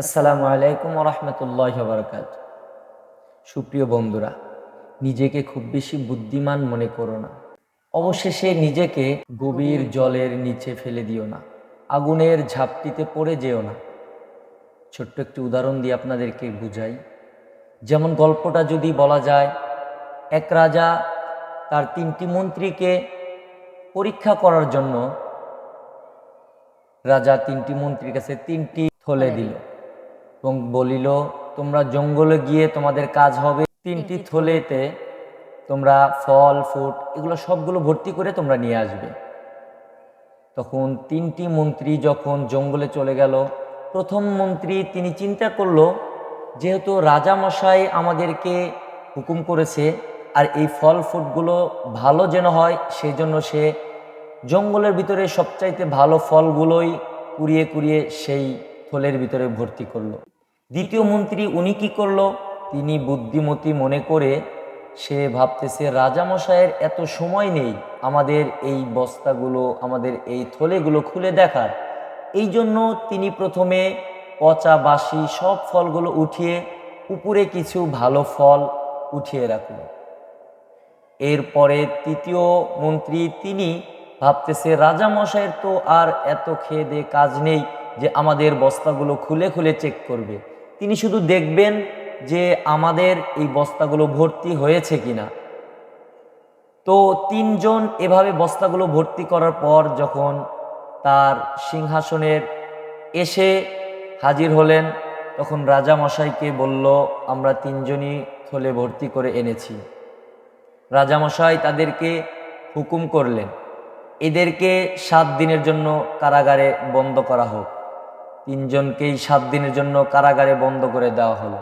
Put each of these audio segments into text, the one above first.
আসসালামু আলাইকুম রহমতুল্লাহ বরকাত। সুপ্রিয় বন্ধুরা, নিজেকে খুব বেশি বুদ্ধিমান মনে করো না। অবশেষে নিজেকে গভীর জলের নিচে ফেলে দিও না, আগুনের ঝাপটিতে পড়ে যেও না। ছোট্ট একটি উদাহরণ দিয়ে আপনাদেরকে বুঝাই। যেমন গল্পটা যদি বলা যায়, এক রাজা তার তিনটি মন্ত্রীকে পরীক্ষা করার জন্য রাজা তিনটি মন্ত্রীর কাছে তিনটি থলে দিল। এবং বলিল তোমরা জঙ্গলে গিয়ে তোমাদের কাজ হবে। তিনটি থলেতে তোমরা ফল ফুট এগুলো সবগুলো ভর্তি করে তোমরা নিয়ে আসবে। তখন তিনটি মন্ত্রী যখন জঙ্গলে চলে গেল প্রথম মন্ত্রী তিনি চিন্তা করল যেহেতু রাজামশাই আমাদেরকে হুকুম করেছে আর এই ফল ফুটগুলো ভালো যেন হয় সেই জন্য সে জঙ্গলের ভিতরে সবচাইতে ভালো ফলগুলোই কুড়িয়ে কুড়িয়ে সেই থলের ভিতরে ভর্তি করল। দ্বিতীয় মন্ত্রী উনি কি করল? তিনি বুদ্ধিমতী মনে করে সে ভাবতেছে রাজামশাইয়ের এত সময় নেই, আমাদের এই বস্তাগুলো, আমাদের এই থলেগুলো খুলে দেখার। এই জন্য তিনি প্রথমে পচা বাসি সব ফলগুলো উঠিয়ে উপরে কিছু ভালো ফল উঠিয়ে রাখল এরপরে তৃতীয় মন্ত্রী তিনি ভাবতেছে রাজামশাইয়ের তো আর এত খেয়ে দে কাজ নেই যে আমাদের বস্তাগুলো খুলে খুলে চেক করবে। তিনি শুধু দেখবেন যে আমাদের এই বস্তাগুলো ভর্তি হয়েছে কিনা। তো তিনজন এভাবে বস্তাগুলো ভর্তি করার পর যখন তার সিংহাসনের এসে হাজির হলেন, তখন রাজামশাইকে বলল, আমরা তিনজনই থলে ভর্তি করে এনেছি। রাজামশাই তাদেরকে হুকুম করলেন, এদেরকে সাত দিনের জন্য কারাগারে বন্ধ করা হোক। তিনজনকেই সাত দিনের জন্য কারাগারে বন্ধ করে দেওয়া হলো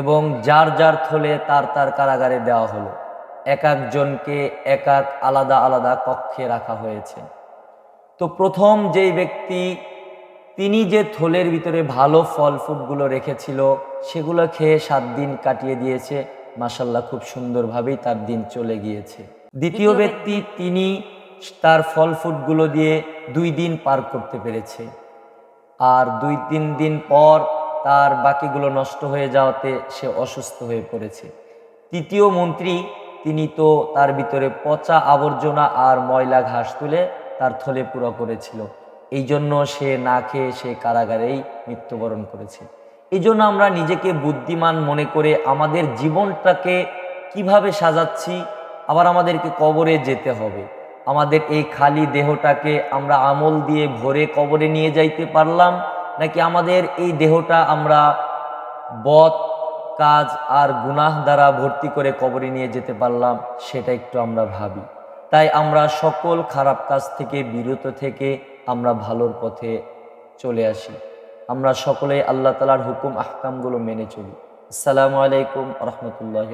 এবং যার যার থলে তার তার কারাগারে দেওয়া হলো। এক একজনকে এক এক আলাদা আলাদা কক্ষে রাখা হয়েছে। তো প্রথম যেই ব্যক্তি তিনি যে থলের ভিতরে ভালো ফল ফুটগুলো রেখেছিল সেগুলো খেয়ে সাত দিন কাটিয়ে দিয়েছে। মাসাল্লাহ খুব সুন্দরভাবেই তার দিন চলে গিয়েছে। দ্বিতীয় ব্যক্তি। তিনি তার ফল ফুটগুলো দিয়ে দুই দিন পার করতে পেরেছে। আর দুই, তিন দিন পর তার বাকিগুলো নষ্ট হয়ে যাওয়াতে সে অসুস্থ হয়ে পড়েছে। তৃতীয় মন্ত্রী, তিনি তো তার ভিতরে পচা আবর্জনা আর ময়লা ঘাস তুলে তার থলে পুরো করেছিল। এই জন্য সে না খেয়ে সে কারাগারেই মৃত্যুবরণ করেছে। এই জন্য আমরা নিজেকে বুদ্ধিমান মনে করে আমাদের জীবনটাকে কীভাবে সাজাচ্ছি, আবার আমাদেরকে কবরে যেতে হবে। আমাদের এই খালি দেহটাকে আমরা আমল দিয়ে ভরে কবরে নিয়ে যাইতে পারলাম, নাকি আমাদের এই দেহটা আমরা বদ, কাজ আর গুনাহ দ্বারা ভর্তি করে কবরে নিয়ে যেতে পারলাম, সেটা একটু আমরা ভাবি। তাই আমরা সকল খারাপ কাজ থেকে বিরত থেকে আমরা ভালোর পথে চলে আসি। আমরা সকলে আল্লাহ তালার হুকুম, আহকামগুলো মেনে চলি। আসসালামু আলাইকুম রহমতুল্লাহ